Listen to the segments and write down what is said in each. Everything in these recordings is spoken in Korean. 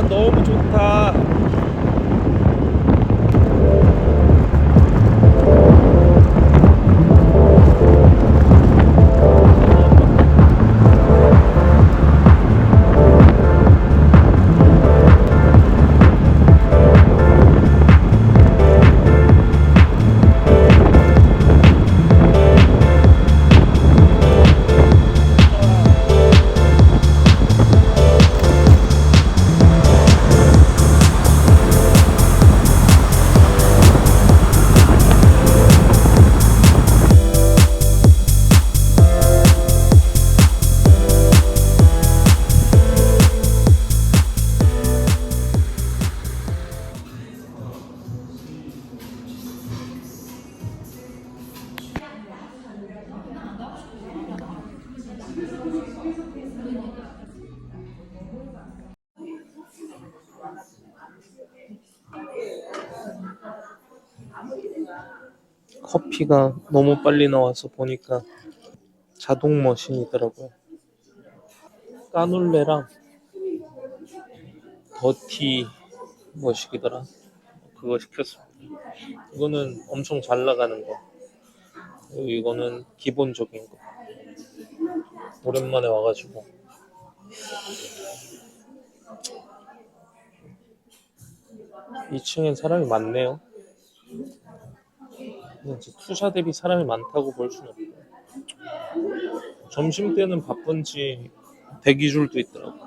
너무 좋다. 커피가 너무 빨리 나와서 보니까 자동 머신이더라고요. 까눌레랑 더티 머시기더라. 그거 시켰습니다. 이거는 엄청 잘 나가는 거. 이거는 기본적인 거. 오랜만에 와가지고 2층엔 사람이 많네요. 투샷 대비 사람이 많다고 볼 수는 없고 점심 때는 바쁜지 대기줄도 있더라고.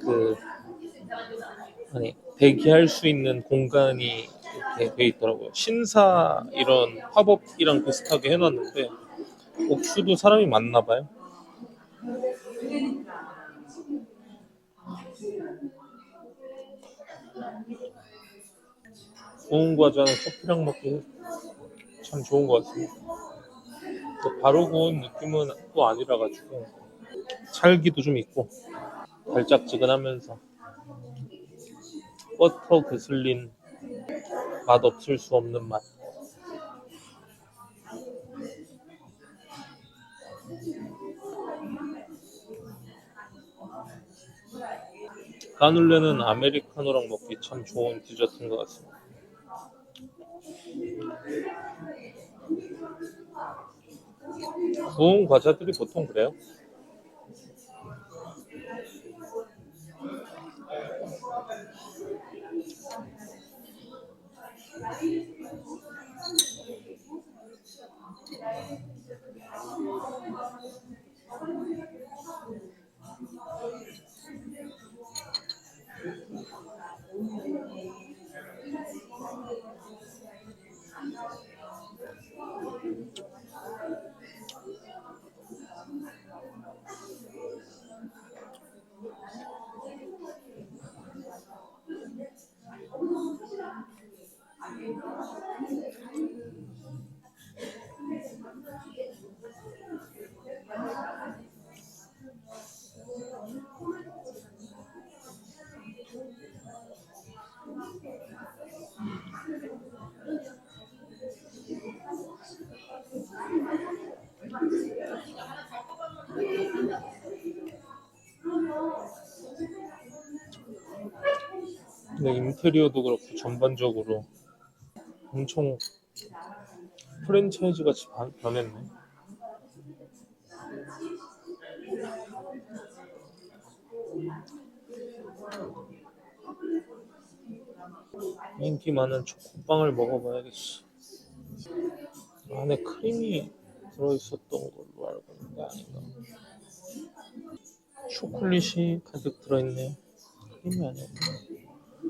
그 아니 대기할 수 있는 공간이 이렇게 돼 있더라고요. 신사 이런 팝업이랑 비슷하게 해놨는데 옥수도 사람이 많나 봐요. 구운 과자는 커피랑 먹기 참 좋은 것 같습니다. 또 바로 구운 느낌은 또 아니라 가지고 찰기도 좀 있고 달짝지근하면서 버터 그슬린 맛 없을 수 없는 맛. 까눌레는 아메리카노랑 먹기 참 좋은 디저트인 것 같습니다. 구운 과자들이 보통 그래요. 근데 인테리어도 그렇고 전반적으로 엄청 프랜차이즈 같이 바- 변했네. 인기 많은 초코빵을 먹어봐야겠어. 안에 크림이 들어있었던 걸로 알고 있는데 아닌가? 초콜릿이 가득 들어있네요. 크림이 아니었구나.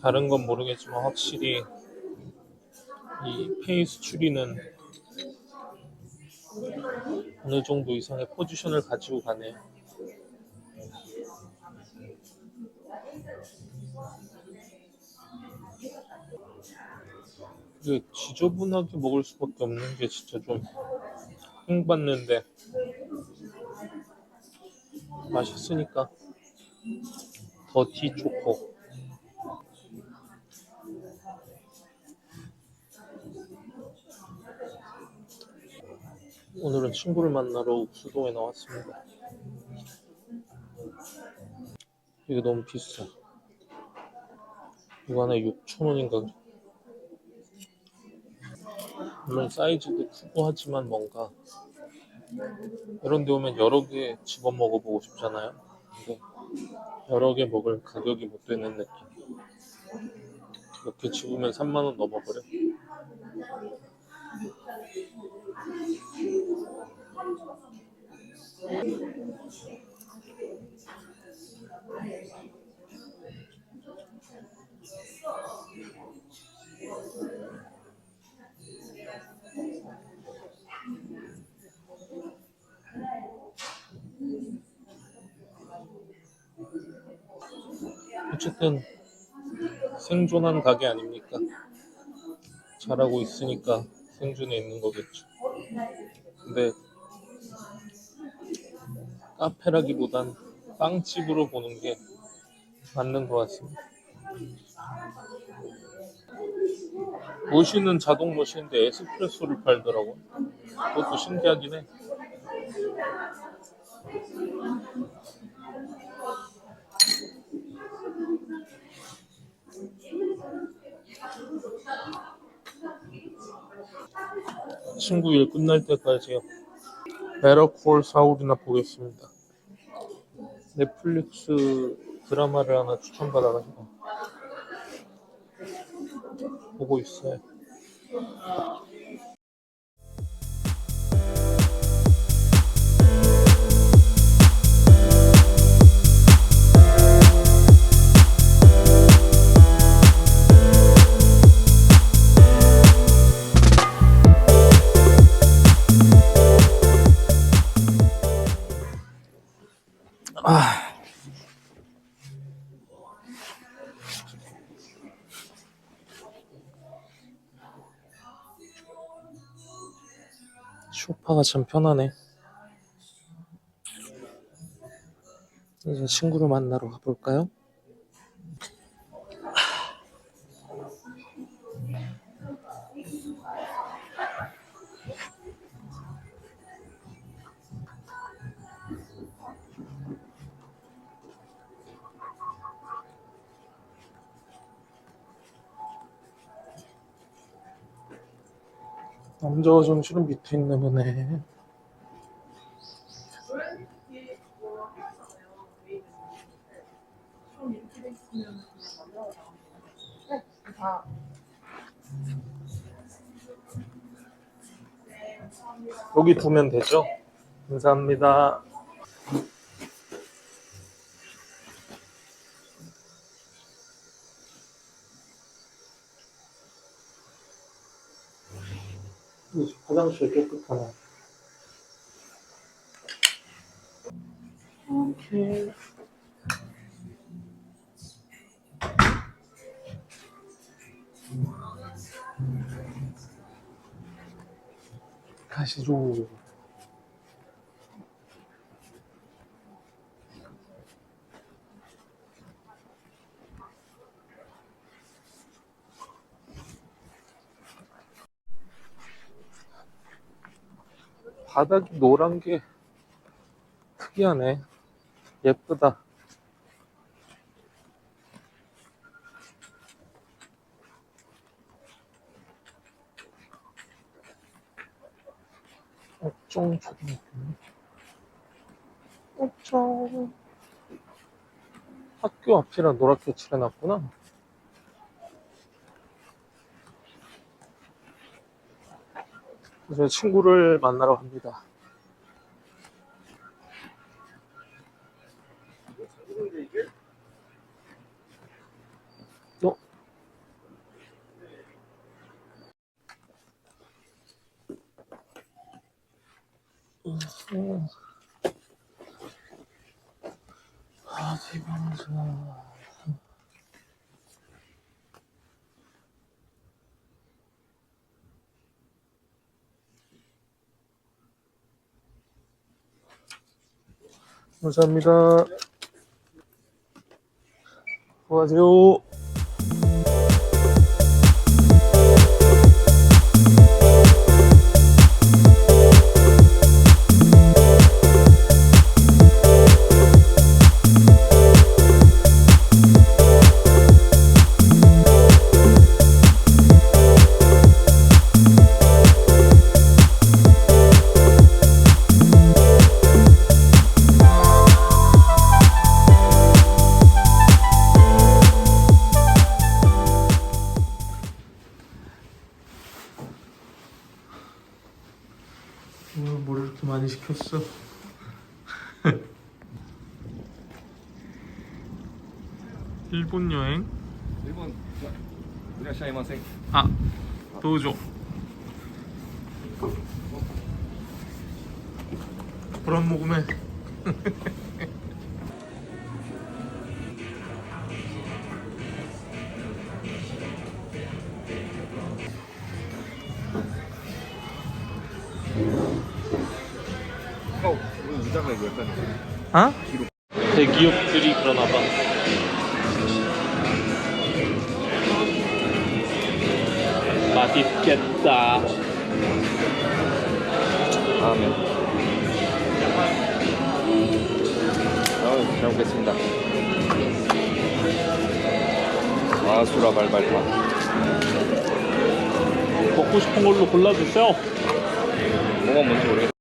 다른 건 모르겠지만 확실히 이 페이스 추리는 어느 정도 이상의 포지션을 가지고 가네요. 이게 지저분하게 먹을 수밖에 없는 게 진짜 좀 흥받는데 맛있으니까 더티 초코 오늘은 친구를 만나러 옥수동에 나왔습니다. 이게 너무 비싸. 이거 하나에 6,000원인가 그래. 물론 사이즈도 크고 하지만 뭔가 이런 데 오면 여러 개 집어 먹어보고 싶잖아요. 근데 여러 개 먹을 가격이 못 되는 느낌. 이렇게 집으면 3만원 넘어버려. 어쨌든 생존한 가게 아닙니까? 잘하고 있으니까 생존해 있는 거겠죠. 근데 카페라기보단 빵집으로 보는 게 맞는 것 같습니다. 모시는 자동 모시인데 에스프레소를 팔더라고. 그것도 신기하긴 해. 친구 일 끝날 때까지요. 베러콜 사울이나 보겠습니다. 넷플릭스 드라마를 하나 추천받아가지고 보고 있어요. 소파가 참 편하네. 이제 친구를 만나러 가볼까요? 남자 화장실은 밑에 있나 보네. 여기 두면 되죠? 감사합니다. 이 화장실 깨끗하네. 오케이. 가시죠. 바닥이 노란 게 특이하네. 예쁘다. 업종 초등학교. 업종. 학교 앞이라 노랗게 칠해놨구나. 이제 친구를 만나러 갑니다. 어? 아, 대박이다. 감사합니다. 수고하세요. 폈어. 일본 여행? 일본 이라시아이마생 아 도우조 불안 먹음에. 아? 대기업들이 그러나 봐. 맛있겠다. 다음에. 아유, 잘 먹겠습니다. 아수라 발발파. 먹고 싶은 걸로 골라주세요. 뭐가 뭔지 모르겠어.